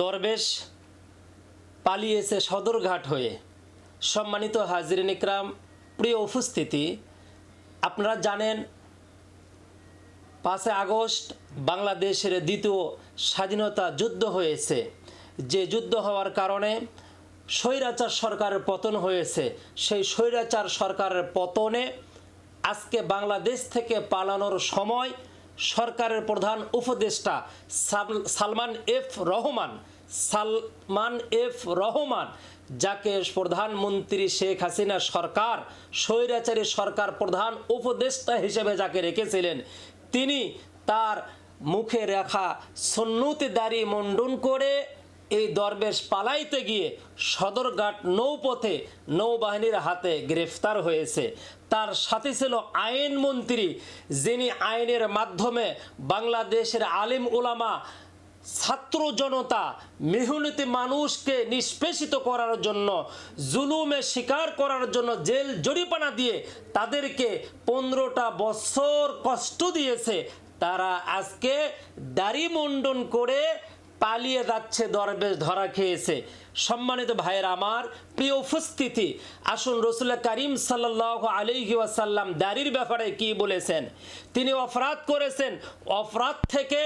দরবেশ পালিয়েছে সদরঘাট হয়ে। সম্মানিত হাজরিন ইকরাম, প্রিয় উপস্থিতি, আপনারা জানেন পাঁচে আগস্ট বাংলাদেশের দ্বিতীয় স্বাধীনতা যুদ্ধ হয়েছে। যে যুদ্ধ হওয়ার কারণে স্বৈরাচার সরকারের পতন হয়েছে। সেই স্বৈরাচার সরকারের পতনে আজকে বাংলাদেশ থেকে পালানোর সময় সরকারের প্রধান উপদেষ্টা সালমান এফ রহমান, সালমান এফ রহমান, যাকে প্রধানমন্ত্রী শেখ হাসিনা সরকার, স্বৈরাচারী সরকার প্রধান উপদেষ্টা হিসেবে যাকে রেখেছিলেন, তিনি তার মুখে রাখা সন্ন্যতি দাড়ি মণ্ডন করে এই দরবেশ পালাইতে গিয়ে সদরঘাট নৌপথে নৌবাহিনীর হাতে গ্রেফতার হয়েছে। তার সাথে ছিল আইনমন্ত্রী যিনি আইনের মাধ্যমে বাংলাদেশের আলিম ওলামা ছাত্র জনতা, মেহনতি মানুষকে নিষ্পেষিত করার জন্য, জুলুমে শিকার করার জন্য জেল জরিপানা দিয়ে তাদেরকে পনেরোটা বছর কষ্ট দিয়েছে। তারা আজকে দাড়ি মণ্ডন করে পালিয়ে যাচ্ছে দরবেশ ধরা খেয়েছে। সম্মানিত ভাইয়ের, আমার প্রিয় উপস্থিতি, আসুন রসুল্লা করিম সাল্লাহ আলহি ওয়াসাল্লাম দাড়ির ব্যাপারে কি বলেছেন? তিনি অপরাধ করেছেন, অপরাধ থেকে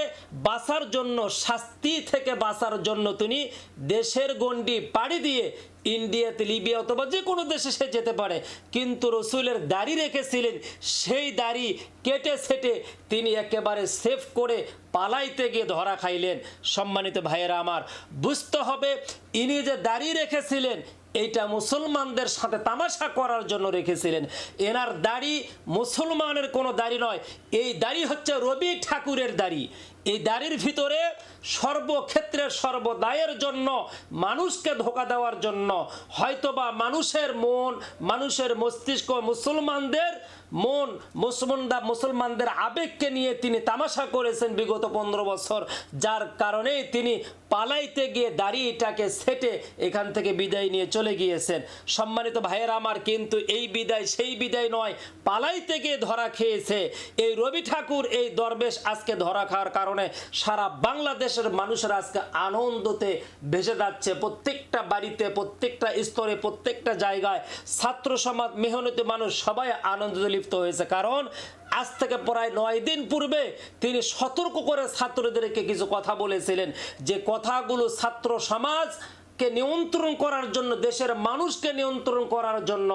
বাঁচার জন্য, শাস্তি থেকে বাঁচার জন্য তিনি দেশের গণ্ডি পাড়ি দিয়ে ইন্ডিয়াতে লিবিয়া অথবা যে কোনো দেশে সে যেতে পারে। কিন্তু রসুলের দাড়ি রেখেছিলেন, সেই দাড়ি কেটে সেটে তিনি একেবারে সেভ করে পালাইতে গিয়ে ধরা খাইলেন। সম্মানিত ভাইয়েরা আমার, বুঝতে হবে ইনি যে দাড়ি রেখেছিলেন, এইটা মুসলমানদের সাথে তামাশা করার জন্য রেখেছিলেন। এনার দাড়ি মুসলমানের কোনো দাড়ি নয়, এই দাড়ি হচ্ছে রবি ঠাকুরের দাড়ি। এই দাড়ির ভিতরে সর্বক্ষেত্রে সর্বদায়ের জন্য, মানুষকে ধোকা দেওয়ার জন্য, হয়তোবা মানুষের মন, মানুষের মস্তিষ্ক, মুসলমানদের মন, মুসলমানরা, মুসলমানদের আবেগকে নিয়ে তিনি তামাশা করেছেন বিগত পনেরো বছর, যার কারণে তিনি পালাইতে গিয়ে দাড়িটাকে সেটে এখান থেকে বিদায় নিয়ে চলে গিয়েছেন। সম্মানিত ভাইয়ের আমার, কিন্তু এই বিদায় সেই বিদায় নয়, পালাইতে গিয়ে ধরা খেয়েছে। এই রবি ঠাকুর এই দরবেশ আজকে ধরা খাওয়ার কারণে সারা বাংলাদেশের মানুষেরা আজকে আনন্দতে ভেসে যাচ্ছে। প্রত্যেকটা বাড়িতে, প্রত্যেকটা স্তরে, প্রত্যেকটা জায়গায় ছাত্র সমাজ, মেহনতি মানুষ সবাই আনন্দতে লিপ্ত হয়েছে। কারণ আজ থেকে প্রায় নয় দিন পূর্বে তিনি সতর্ক করে ছাত্রদেরকে কিছু কথা বলেছিলেন যে কথাগুলো ছাত্র সমাজ কে নিয়ন্ত্রণ করার জন্য, দেশের মানুষকে নিয়ন্ত্রণ করার জন্য,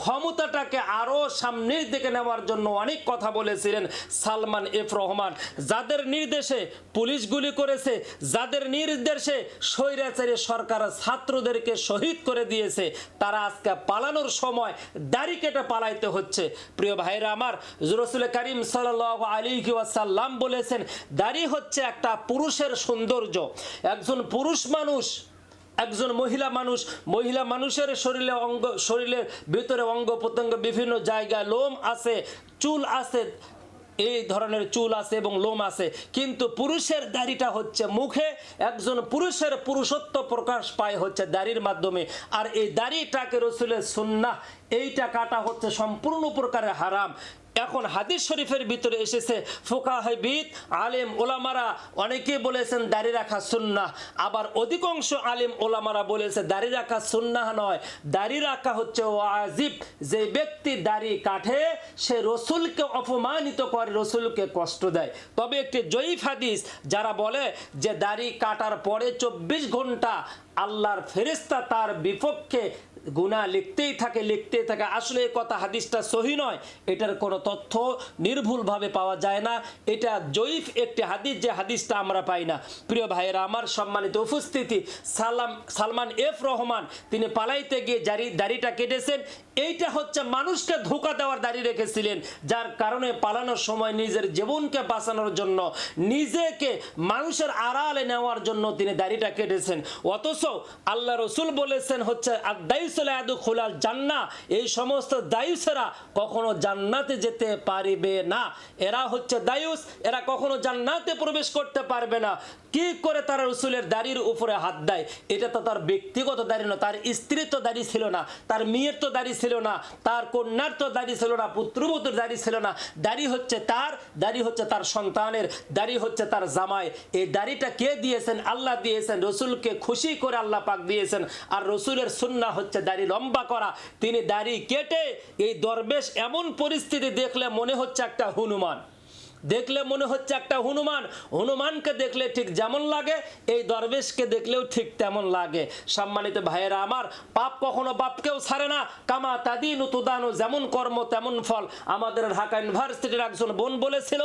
ক্ষমতাটাকে আরও সামনের দিকে নেওয়ার জন্য অনেক কথা বলেছিলেন সালমান এফ রহমান। যাদের নির্দেশে পুলিশ গুলি করেছে, যাদের নির্দেশে স্বৈরাচারী সরকার ছাত্রদেরকে শহীদ করে দিয়েছে, তারা আজকে পালানোর সময় দাড়ি কেটে পালাইতে হচ্ছে। প্রিয় ভাইরা আমার, রসুল করিম সাল আলী ওয়াসাল্লাম বলেছেন, দাড়ি হচ্ছে একটা পুরুষের সৌন্দর্য। একজন পুরুষ মানুষ একজন মহিলা মানুষ, মহিলা মানুষের শরীরে অঙ্গ, শরীরের ভিতরে অঙ্গ প্রত্যঙ্গ বিভিন্ন জায়গায় লোম আছে, চুল আছে, এই ধরনের চুল আছে এবং লোম আছে। কিন্তু পুরুষের দাড়িটা হচ্ছে মুখে, একজন পুরুষের পুরুষত্ব প্রকাশ পায় হচ্ছে দাড়ির মাধ্যমে। আর এই দাড়িটাকে রসুলের সুন্না এইটা কাটা হচ্ছে সম্পূর্ণ প্রকারের হারাম। এখন হাদিস শরীফের ভিতরে এসেছে ফোকাহিবিদ আলেম, ওলামারা, অনেকে বলেছেন দাড়ি রাখা সুন্না আবার অধিকাংশ আলেম, ওলামারা বলেছে দাড়ি রাখা সুন্না নয়। দাড়ি রাখা হচ্ছে ওয়াজিব। যে ব্যক্তি দাড়ি কাটে, সে রসুলকে অপমানিত করে, রসুলকে কষ্ট দেয়। তবে একটি জয়ীফ হাদিস, যারা বলে যে দাড়ি কাটার পরে চব্বিশ ঘণ্টা আল্লাহর ফেরিস্তা তার বিপক্ষে গুণা লিখতেই থাকে লিখতেই থাকে। আসলে কথা হাদিসটা সহি নয়। এটার কোনো তথ্য নির্ভুলভাবে পাওয়া যায় না। এটা জয়ীফ একটি হাদিস, যে হাদিসটা আমরা পাই না। প্রিয় ভাইয়েরা, আমার সম্মানিত উপস্থিতি, সালাম সালমান এফ রহমান, তিনি পালাইতে গিয়ে জারি দাড়িটা কেটেছেন। এইটা হচ্ছে মানুষকে ধোকা দেওয়ার দাড়ি রেখেছিলেন, যার কারণে পালানোর সময় নিজের জীবনকে বাঁচানোর জন্য, নিজেকে মানুষের আড়ালে নেওয়ার জন্য তিনি দাড়িটা কেটেছেন। অথচ আল্লাহ রসুল বলেছেন হচ্ছে আদাইসুল আদু খোলাল জান্না এই সমস্ত দায়ুসেরা কখনো জান্নাতে যেতে পারবে না। এরা হচ্ছে দায়ুস এরা কখনো জান্নাতে প্রবেশ করতে পারবে না। কি করে তারা রসুলের দাড়ির উপরে হাত দেয়? এটা তো তার ব্যক্তিগত দাড়ি না তার স্ত্রীর তো দাড়ি ছিল না, তার মেয়ের তো দাড়ি ছিল না, তার কন্যার তো দাড়ি ছিল না, পুত্রবধূর দাড়ি ছিল না। দাড়ি হচ্ছে তার, দাড়ি হচ্ছে তার সন্তানের, দাড়ি হচ্ছে তার জামাই। এই দাড়িটা কে দিয়েছেন? আল্লাহ দিয়েছেন, রসুলকে খুশি করে আল্লাহ পাক দিয়েছেন। আর রসুলের সুন্না হচ্ছে দাড়ি লম্বা করা। তিনি দাড়ি কেটে এই দরবেশ এমন পরিস্থিতি দেখলে মনে হচ্ছে একটা হনুমান। দেখলে মনে হচ্ছে একটা হনুমান। হনুমানকে দেখলে ঠিক যেমন লাগে, এই দরবেশকে দেখলেও ঠিক তেমন লাগে। সম্মানিত ভাইয়েরা আমার, পাপ কখনো বাপকেও ছাড়ে না। কামা তাদিন তুদানো, যেমন কর্ম তেমন ফল। আমাদের ঢাকা ইউনিভার্সিটির একজন বোন বলেছিল,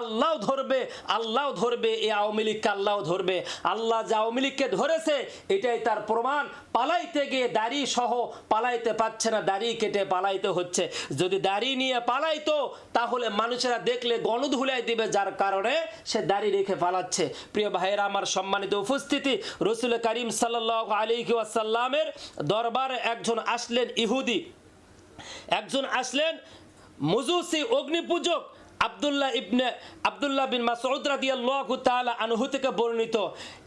আল্লাহ ধরবে আল্লাহ ধরবে এই আওয়ামী লীগকে আল্লাহ ধরবে। আল্লাহ যে আওয়ামী লীগকে ধরেছে, এটাই তার প্রমাণ। পালাইতে গিয়ে দাড়ি সহ পালাইতে পাচ্ছে না, দাড়ি কেটে পালাইতে হচ্ছে। যদি দাড়ি নিয়ে পালাইতো, তাহলে মানুষেরা দেখলে গণধুলাই দিবে, যার কারণে সে দাড়ি রেখে পালাচ্ছে। প্রিয় ভাইয়েরা, আমার সম্মানিত উপস্থিতি, রসুল করিম সাল্লাহ আলী ওয়াসাল্লামের দরবারে একজন আসলেন ইহুদি। একজন আসলেন মুজুসি অগ্নিপূজক আব্দুল্লাহ ইবনে আব্দুল্লাহ বিন মাসউদ রাদিয়াল্লাহু তাআলা আনহু থেকে বর্ণিত।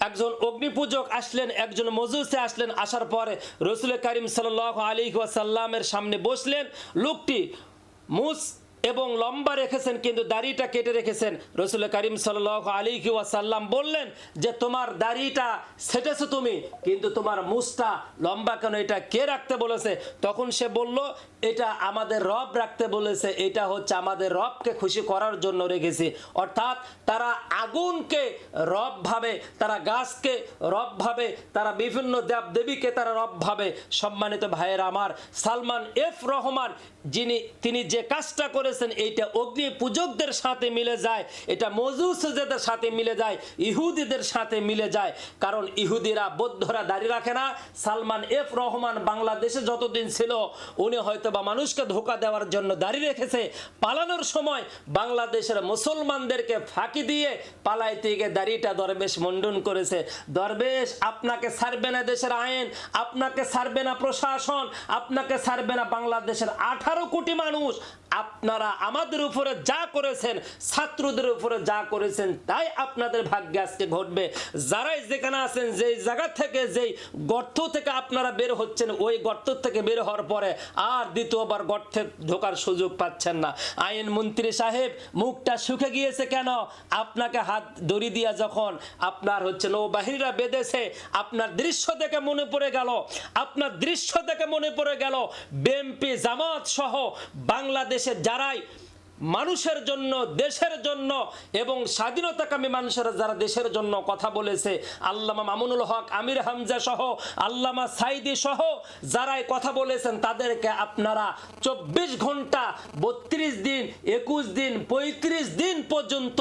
একজন অগ্নিপূজক আসলেন, একজন মজুসে আসলেন, আসার পরে রসুল করিম সাল্লাল্লাহু আলাইহি ওয়াসাল্লামের সামনে বসলেন, লোকটি মুস এবং লম্বা রেখেছেন, কিন্তু দাড়িটা কেটে রেখেছেন। রসুল করিম সাল আলী ওয়াসাল্লাম বললেন যে, তোমার দাড়িটা সেটেছো তুমি, কিন্তু তোমার মুসটা লম্বা কেন? এটা কে রাখতে বলেছে? তখন সে বলল, এটা আমাদের রব রাখতে বলেছে, এটা হচ্ছে আমাদের রবকে খুশি করার জন্য রেখেছি। অর্থাৎ তারা আগুনকে রব ভাবে, তারা গাছকে রব ভাবে, তারা বিভিন্ন দেব দেবীকে তারা রব ভাবে। সম্মানিত ভাইয়ের আমার, সালমান এফ রহমান, যিনি, তিনি যে কাজটা করেছেন এইটা অগ্নি পূজকদের সাথে মিলে যায়, এটা মজুসদের সাথে মিলে যায়, ইহুদিদের সাথে মিলে যায়। কারণ ইহুদিরা বৌদ্ধরা দাঁড়িয়ে রাখে না। সালমান এফ রহমান বাংলাদেশে যতদিন ছিল, উনি হয়তো বা মানুষকে ধোকা দেওয়ার জন্য দাঁড়িয়ে রেখেছে। পালানোর সময় বাংলাদেশের মুসলমানদেরকে ফাঁকি দিয়ে পালাইতে গিয়ে দাড়িটা দরবেশ মন্ডন করেছে। দরবেশ, আপনাকে ছাড়বে না দেশের আইন, আপনাকে ছাড়বে না প্রশাসন, আপনাকে ছাড়বে না বাংলাদেশের আঠারো কোটি মানুষ, আপনারা আমাদের উপরে যা করেছেন, ছাত্রদের উপরে যা করেছেন, তাই আপনাদের ভাগ্যে আজকে ঘটবে। যারাই যেখানে আছেন, যেই জায়গা থেকে, যেই গর্ত থেকে আপনারা বের হচ্ছেন, ওই গর্ত থেকে বের হওয়ার পরে আর দ্বিতীয়বার গর্তে ঢোকার সুযোগ পাচ্ছেন না। আইন মন্ত্রী সাহেব, মুখটা শুকে গিয়েছে কেন? আপনাকে হাত দড়ি দিয়া যখন আপনার হচ্ছে নৌবাহিনীরা বেঁধেছে, আপনার দৃশ্য দেখে মনে পড়ে গেল, আপনার দৃশ্য দেখে মনে পড়ে গেল, বিএনপি জামাত সহ বাংলাদেশের যারাই মানুষের জন্য, দেশের জন্য এবং স্বাধীনতাকামী মানুষেরা যারা দেশের জন্য কথা বলেছে, আল্লামা মামুনুল হক, আমির হামজা সহ, আল্লামা সাইদি সহ যারাই কথা বলেছেন, তাদেরকে আপনারা চব্বিশ ঘণ্টা, বত্রিশ দিন, একুশ দিন, পঁয়ত্রিশ দিন পর্যন্ত,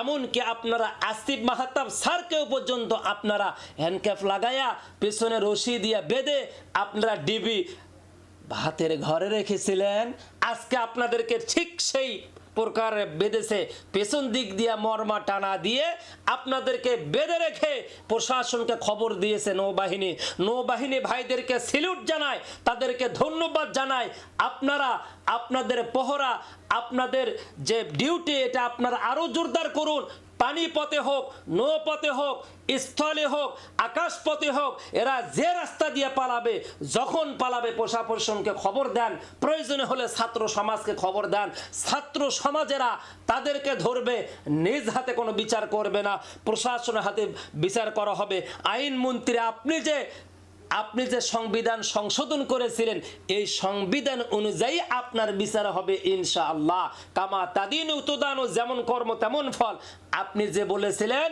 এমনকি আপনারা আসিফ মাহাতাব স্যারকেও পর্যন্ত আপনারা হ্যান্ডক্যাপ লাগাইয়া পেছনে রশি দিয়া বেঁধে আপনারা ডিবি ভাতের ঘরে রেখেছিলেন। আজকে আপনাদেরকে ঠিক সেই প্রকার বেঁধেছে। পেছন দিক দিয়ে মর্মা টানা দিয়ে আপনাদেরকে বেঁধে রেখে প্রশাসনকে খবর দিয়েছে নৌবাহিনী। নৌবাহিনী ভাইদেরকে সিলিউট জানায়, তাদেরকে ধন্যবাদ জানায়। আপনারা, আপনাদের পহরা, আপনাদের যে ডিউটি এটা আপনারা আরও জোরদার করুন। পানি পথে হোক, নৌপথে হোক, স্থলে হোক আকাশ পথে হোক, এরা যে রাস্তা দিয়ে পালাবে, যখন পালাবে, প্রশাসনকে খবর দেন। প্রয়োজনে হলে ছাত্র সমাজকে খবর দেন। ছাত্র সমাজেরা তাদেরকে ধরবে, নিজ হাতে কোনো বিচার করবে না। প্রশাসনের হাতে বিচার করা হবে। আইনমন্ত্রী, আপনি যে আপনি যে সংবিধান সংশোধন করেছিলেন, এই সংবিধান অনুযায়ী আপনার বিচার হবে ইনশাআল্লাহ। কামা তাদিন উতদানো যেমন কর্ম তেমন ফল। আপনি যে বলেছিলেন,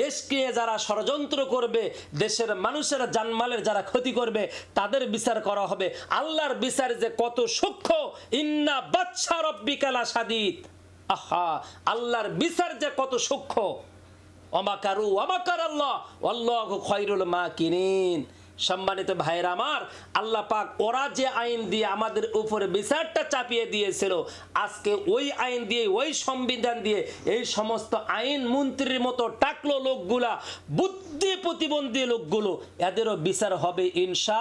দেশকে যারা ষড়যন্ত্র করবে, দেশের মানুষের জানমালের যারা ক্ষতি করবে, তাদের বিচার করা হবে। আল্লাহর বিচার যে কত সূক্ষ্ম, ইন্না বাচ্চা রব্বিকালা সাদিত আহা, আল্লাহর বিচার যে কত সূক্ষ্ম। অমাকারু অমাকার আল্লাহ আল্লাহ খৈরুল মা কিনিন সম্মানিত ভাইয়ের আমার, আল্লাহ পাক ওরা যে আইন দিয়ে আমাদের উপরে বিচারটা চাপিয়ে দিয়েছিল, আজকে ওই আইন দিয়ে, ওই সংবিধান দিয়ে এই সমস্ত আইন মন্ত্রীর মতো টাকলো লোকগুলা, বুদ্ধি প্রতিবন্ধী লোকগুলো, এদেরও বিচার হবে ইনশা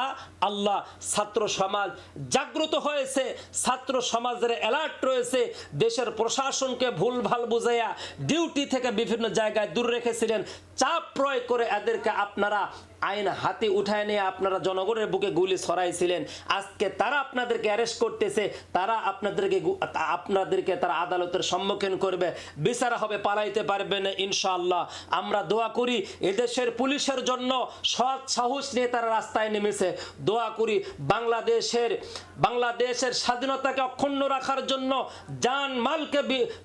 আল্লাহ। ছাত্র সমাজ জাগ্রত হয়েছে, ছাত্র সমাজের অ্যালার্ট রয়েছে, দেশের প্রশাসনকে ভুল ভালো বুঝাইয়া ডিউটি থেকে বিভিন্ন জায়গায় দূর রেখেছিলেন, চাপ প্রয়োগ করে এদেরকে আপনারা আইন হাতে উঠায় নিয়ে আপনারা জনগণের বুকে গুলি ছড়াইছিলেন। আজকে তারা আপনাদেরকে অ্যারেস্ট করতেছে, তারা আপনাদেরকে আপনাদেরকে তারা আদালতের সম্মুখীন করবে। বিচার হবে, পালাইতে পারবে না, ইনশাআল্লাহ। আমরা দোয়া করি, এদেশের পুলিশের জন্য সৎ সাহস নিয়ে তারা রাস্তায় নেমেছে। দোয়া করি, বাংলাদেশের বাংলাদেশের স্বাধীনতাকে অক্ষুণ্ণ রাখার জন্য জান মালকে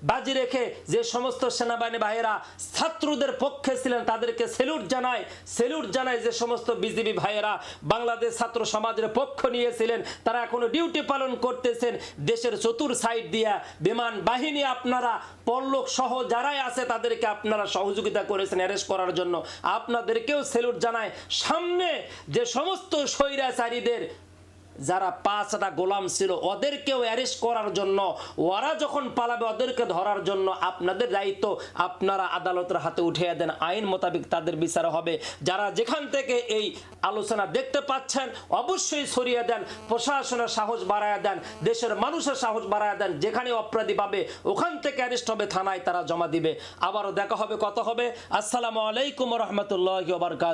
বাজি রেখে যে সমস্ত সেনাবাহিনী ভাইয়েরা ছাত্রদের পক্ষে ছিলেন, তাদেরকে সেলুট জানায়। সেলুট জানায় যে সমস্ত বিজেপি ভাইয়েরা বাংলাদেশ ছাত্র সমাজের পক্ষ নিয়েছিলেন, তারা এখনও ডিউটি পালন করতেছেন। দেশের চতুর সাইড দিয়া বিমান বাহিনী আপনারা পল্লক সহ যারাই আছে তাদেরকে আপনারা সহযোগিতা করেছেন অ্যারেস্ট করার জন্য। আপনাদেরকেও সেলুট জানায়, সামনে যে সমস্ত স্বৈরাচারীদের যারা পাঁচটা গোলাম ছিল, ওদেরকেও অ্যারেস্ট করার জন্য, ওরা যখন পালাবে, ওদেরকে ধরার জন্য আপনাদের দায়িত্ব আপনারা আদালতের হাতে উঠিয়ে দেন। আইন মোতাবেক তাদের বিচার হবে। যারা যেখান থেকে এই আলোচনা দেখতে পাচ্ছেন, অবশ্যই সরিয়ে দেন, প্রশাসনের সাহস বাড়ায় দেন, দেশের মানুষের সাহস বাড়ায় দেন, যেখানে অপরাধী পাবে, ওখান থেকে অ্যারেস্ট হবে, থানায় তারা জমা দিবে। আবারও দেখা হবে কত হবে। আসসালামু আলাইকুম রহমতুল্লাহ বারকাত